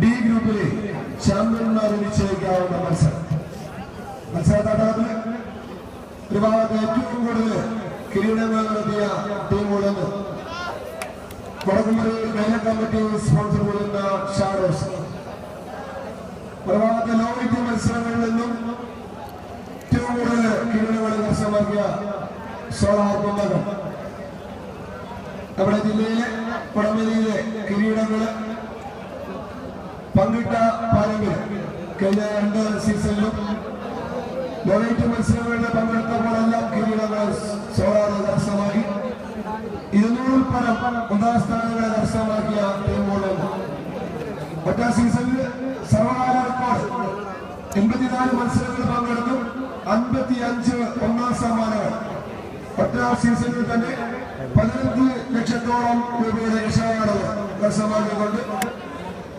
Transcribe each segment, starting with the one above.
D ഗ്രൂപ്പിലെ ചാമ്പ്യന്മാരെ നിശ്ചയിക്കാവുന്ന മത്സരം. മത്സരത്താട്ടത്തിൽ ഒരു ഭാഗത്ത് ഏറ്റവും കൂടുതൽ കിരീടങ്ങൾ നടത്തിയ ടീമുകളെന്ന് വടക്കുമറി മേഖല കമ്മിറ്റി സ്പോൺസർ ചെയ്യുന്ന ഷാഡോസ്. ഒരു ഭാഗത്ത് ലോകൈക്യ മത്സരങ്ങളിൽ നിന്നും ഏറ്റവും കൂടുതൽ കിരീടങ്ങൾ കരസ്ഥമാക്കിയ സോളാർ കുമ്പകം. നമ്മുടെ ജില്ലയിലെ വടമേരിയിലെ കിരീടങ്ങൾ പങ്കിട്ട പാരമ്പര്യം കഴിഞ്ഞ രണ്ട് സീസണിലും ഡൊണേറ്റ് മത്സരങ്ങളിൽ പങ്കെടുത്തപ്പോഴെല്ലാം കിരീടങ്ങൾ സോളാർ കരസ്ഥമാക്കി. ഇരുന്നൂറിൽ പരം ഒന്നാം സ്ഥാനങ്ങളെ കരസ്ഥമാക്കിയ ടീമുകളും ഒറ്റ സീസണിൽ സർവകാല റെക്കോർഡ് എൺപത്തിനാല് മത്സരങ്ങൾ പങ്കെടുത്തു. അൻപത്തി അഞ്ച് ഒന്നാം സമ്മാനങ്ങൾ. ഒറ്റ സീസണിൽ തന്നെ പതിനഞ്ച് ലക്ഷത്തോളം രൂപയുടെ രക്ഷാകാലം കരസ്ഥമാക്കിക്കൊണ്ട്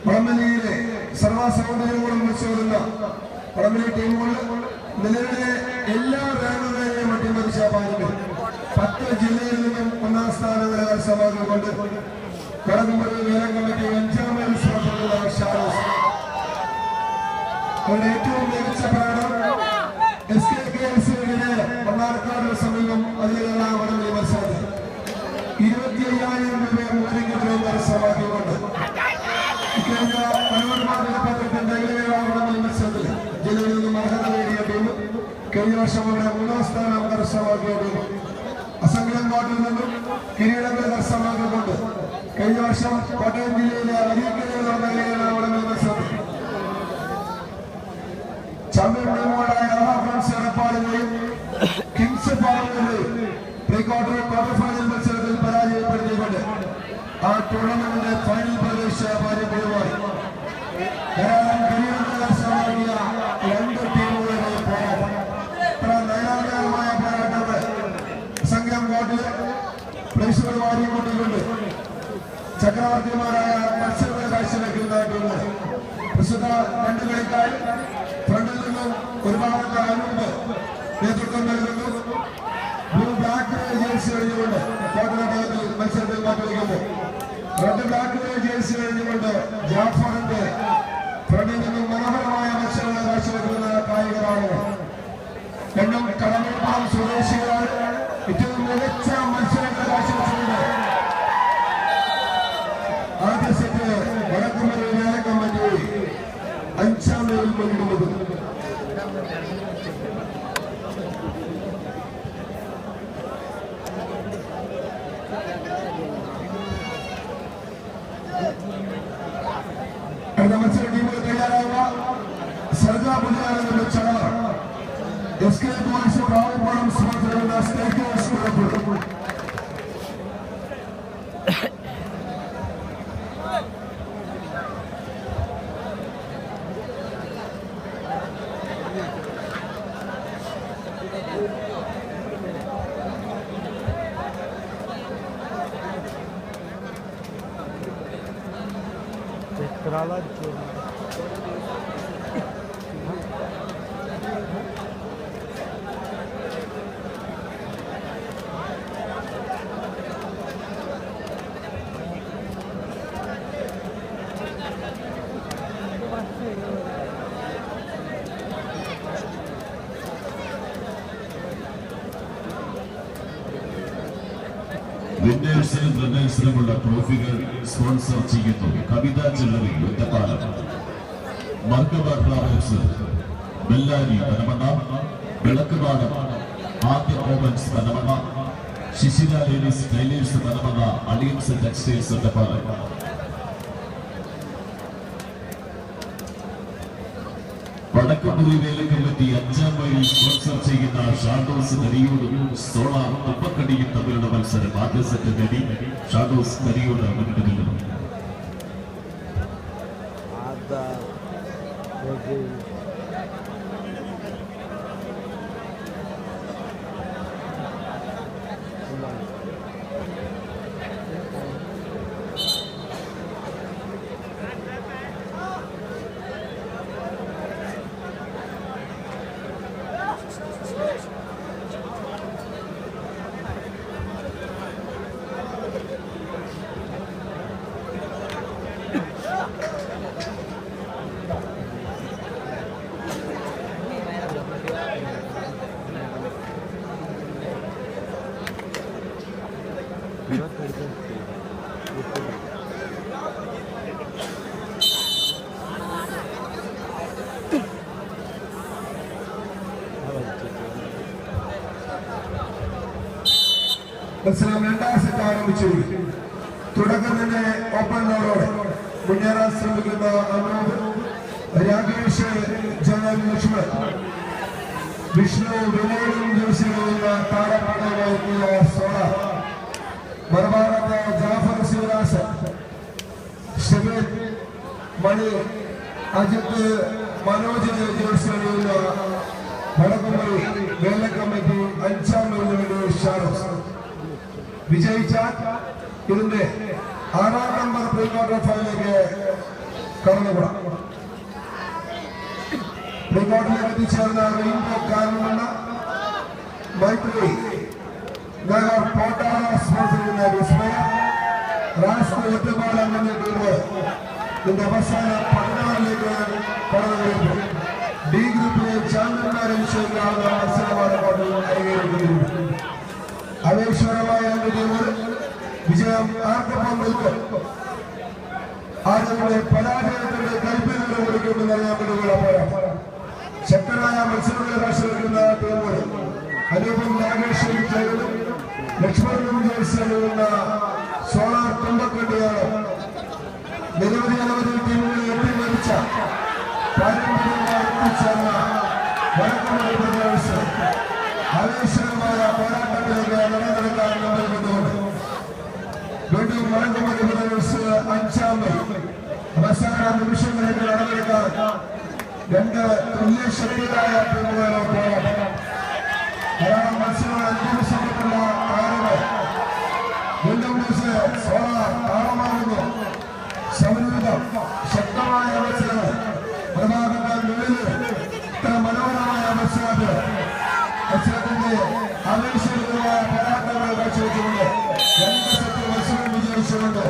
വടംവലിയിലെ സർവ സൗകര്യങ്ങളും വെച്ചുകൊള്ളുന്ന വടംവലി ടീമുകൾ നിലവിലെ എല്ലാ റാങ്കുകളെയും അട്ടിമറിച്ച പാലിക്കും പത്ത് ജില്ലയിൽ നിന്നും ഒന്നാം സ്ഥാനങ്ങളെ കരസ്ഥമാക്കിക്കൊണ്ട് കടകുമ്പറി വേലം കമ്മിറ്റി അഞ്ചാം മൈൽ സ്വാതന്ത്ര്യമുള്ള ഷാരോസ് അവരുടെ ഏറ്റവും മികച്ച പ്രകടനം എസ് കെ കെ എസ് യുവിനെ മണ്ണാർക്കാട് സമീപം അതിലുള്ള വടംവലി മത്സരത്തിൽ ഇരുപത്തി അയ്യായിരം രൂപ മൂല്യം കരസ്ഥമാക്കിക്കൊണ്ട് ഇക്കഴിഞ്ഞ മനോരമ പത്രത്തിന്റെ ഇലവേളാവണമെന്ന മത്സരത്തിൽ ജില്ലയിൽ നിന്നും അർഹത നേടിയ ടീം കഴിഞ്ഞ വർഷം അവിടെ സ്ഥാനം കരസ്ഥമാക്കിയ ടീം അസംഖ്യം നിന്നും കിരീടങ്ങൾ കരസ്ഥമാക്കിക്കൊണ്ട് കഴിഞ്ഞ വർഷം കോട്ടയം ജില്ലയിലെ അരീക്കരയിൽ നടന്ന ഇലവേളാവണമെന്ന മത്സരത്തിൽ ചാമ്പ്യൻ ടീമുകളായ ഫ്രണ്ട്സ് എടപ്പാളിനെയും കിങ്സ് പരാജയപ്പെടുത്തിക്കൊണ്ട് ആ ടൂർണമെന്റിന്റെ ഫൈനൽ പ്രവേശ പരിപാടി ധാരാളം കിരീടങ്ങൾ രണ്ട് ടീമുകളുടെ പോരാട്ടം. ഇത്ര നയനാകരമായ പോരാട്ടങ്ങൾ സംഘം കോട്ടിൽ പ്ലേസുകൾ ചക്രവർത്തിമാരായ മത്സരങ്ങൾ കാഴ്ചവെക്കുന്ന ടീമുകൾ പ്രസ്തുത രണ്ട് കളിക്കാർ ഫ്രണ്ടിൽ നിന്നും ഒരുപാട് അനൂപ് നേതൃത്വം നൽകുന്നു. ബ്ലൂ ബ്ലാക്ക് ജേഴ്സി കഴിഞ്ഞുകൊണ്ട് കോട്ടനടകത്തിൽ മത്സരത്തിൽ മാറ്റിവെക്കുന്നു റെഡ് ബ്ലാക്ക് ജേഴ്സി കഴിഞ്ഞുകൊണ്ട് ജാഫറിന്റെ നിന്നും മനോഹരമായ മത്സരങ്ങൾ കാഴ്ചവെക്കുന്ന കായികരാളുകൾ രണ്ടും കടമേപ്പുറം സ്വദേശികളാണ്. ഏറ്റവും മികച്ച മത്സരങ്ങൾ കാഴ്ചവെച്ചിട്ടുണ്ട്. ആദ്യ സെറ്റ് വടക്കുമറി വേല കമ്മിറ്റി അഞ്ചാം നിലയിൽ പങ്കിടുന്നത് അടുത്ത മത്സര ടീമുകൾ തയ്യാറാവുക സർഗാ പുതിയാനന്ദ ചടവർ എസ് കെ ബോയ്സ് പ്രാവപ്പാടം സ്പോൺസറുള്ള സ്റ്റേറ്റേഴ്സ് കുഴപ്പമില്ല Kral Arthur. വിന്നേഴ്സിനും റണ്ണേഴ്സിനുമുള്ള ട്രോഫികൾ സ്പോൺസർ ചെയ്യുന്നു. കവിത ജ്വല്ലറി ഒറ്റപ്പാലം. മർക്കബ ഫ്ലവേഴ്സ് ബെല്ലാരി പനമണ്ണ വിളക്കുപാടം ആദ്യ ഓമൻസ് Panamanna Shishira ladies tailors Panamanna alliance textiles Ottapalam. Vadakkumuri Vela committee അഞ്ചാം വഴി ചെയ്യുന്ന ഷാഡോസ് കരിയോടും സോളാർ തുപ്പക്കടിയും മത്സരം. ആദ്യ സെറ്റ് നേടി ഷാഡോസ് കരിയോട് മുന്നിടുന്നു മത്സരം രണ്ടാം സെറ്റ് ആരംഭിച്ചു. തുടക്കം തന്നെ ഓപ്പൺ ലോഡോടെ മുന്നേറാൻ ശ്രമിക്കുന്ന അനൂപ് രാകേഷ് ജനൽ ലക്ഷ്മൺ. വിഷ്ണു വിനയനും ജോസിലുള്ള താരപ്പടയുള്ള സോള മറുഭാഗത്ത് ജാഫർ ശിവദാസ് ഷബീർ മണി അജിത്ത് മനോജ് ജോസിലുള്ള വടക്കുമറി വേല കമ്മിറ്റി അഞ്ചാം വേണ്ടി ഷാറൂഖ് വിജയിച്ചാൽ ഇതിന്റെ ആറാം നമ്പർ പ്രീ ക്വാർട്ടർ ഫൈനലിലേക്ക് കടന്നുകൂടാം പ്രീ ക്വാർട്ടറിലേക്ക് എത്തിച്ചേർന്ന റെയിൻബോ കാരണമുള്ള മൈത്രി നഗർ കോട്ടാറ ചെയ്യുന്ന വിസ്മയ രാഷ്ട്രീയ ഒറ്റപ്പാലം എന്ന ടീം ഇതിന്റെ അവസാന പതിനാറിലേക്ക് കടന്നു ഡി ഗ്രൂപ്പിലെ ചാമ്പ്യന്മാരെ നിശ്ചയിക്കാവുന്ന മത്സരമാണ് അരങ്ങേറിയിരിക്കുന്നത് അവേശ്വരമായ രണ്ട് വിജയം ആർക്കൊപ്പം നിൽക്കും ആദ്യങ്ങളെ പരാജയത്തിന്റെ കൽപ്പിനുള്ള കൊടുക്കുമെന്ന് അറിയാൻ വേണ്ടിയുള്ള പോരാട്ടം. ശക്തരായ മത്സരങ്ങളെ രാഷ്ട്രീയ ടീമുകൾ. അനുപം നാഗേശ്വരി ജയനും ജയിച്ചെഴുതുന്ന സോളാർ തുമ്പക്കണ്ടിയാണ് നിരവധി അനവധി ടീമുകളെ എത്തിമരിച്ച പാരമ്പര്യമായി എത്തിച്ചേർന്ന വടക്കുമണി പ്രദേശം. ആവേശകരമായ പോരാട്ടത്തിലേക്ക് നടന്നെടുക്കാൻ കൊണ്ടുകൊണ്ട് വീണ്ടും വടക്കുമണി പ്രദേശ് അഞ്ചാം അവസാന നിമിഷങ്ങളിലേക്ക് നടന്നെടുക്കാൻ രണ്ട് തുല്യ ശക്തിയായ ടീമുകളെ പോരാട്ടം ധാരാളം മത്സരങ്ങൾ അഞ്ചു സമന്വിതം ശക്തമായ മത്സരങ്ങൾ പ്രഭാകരൻ മുന്നിൽ ഇത്ര മനോഹരമായ മത്സരത്തിൽ മത്സരത്തിന്റെ ആവേശകരമായ പോരാട്ടങ്ങൾ കാഴ്ചവെച്ചുകൊണ്ട് രണ്ട് സെറ്റ് മത്സരം വിജയിച്ചുകൊണ്ട്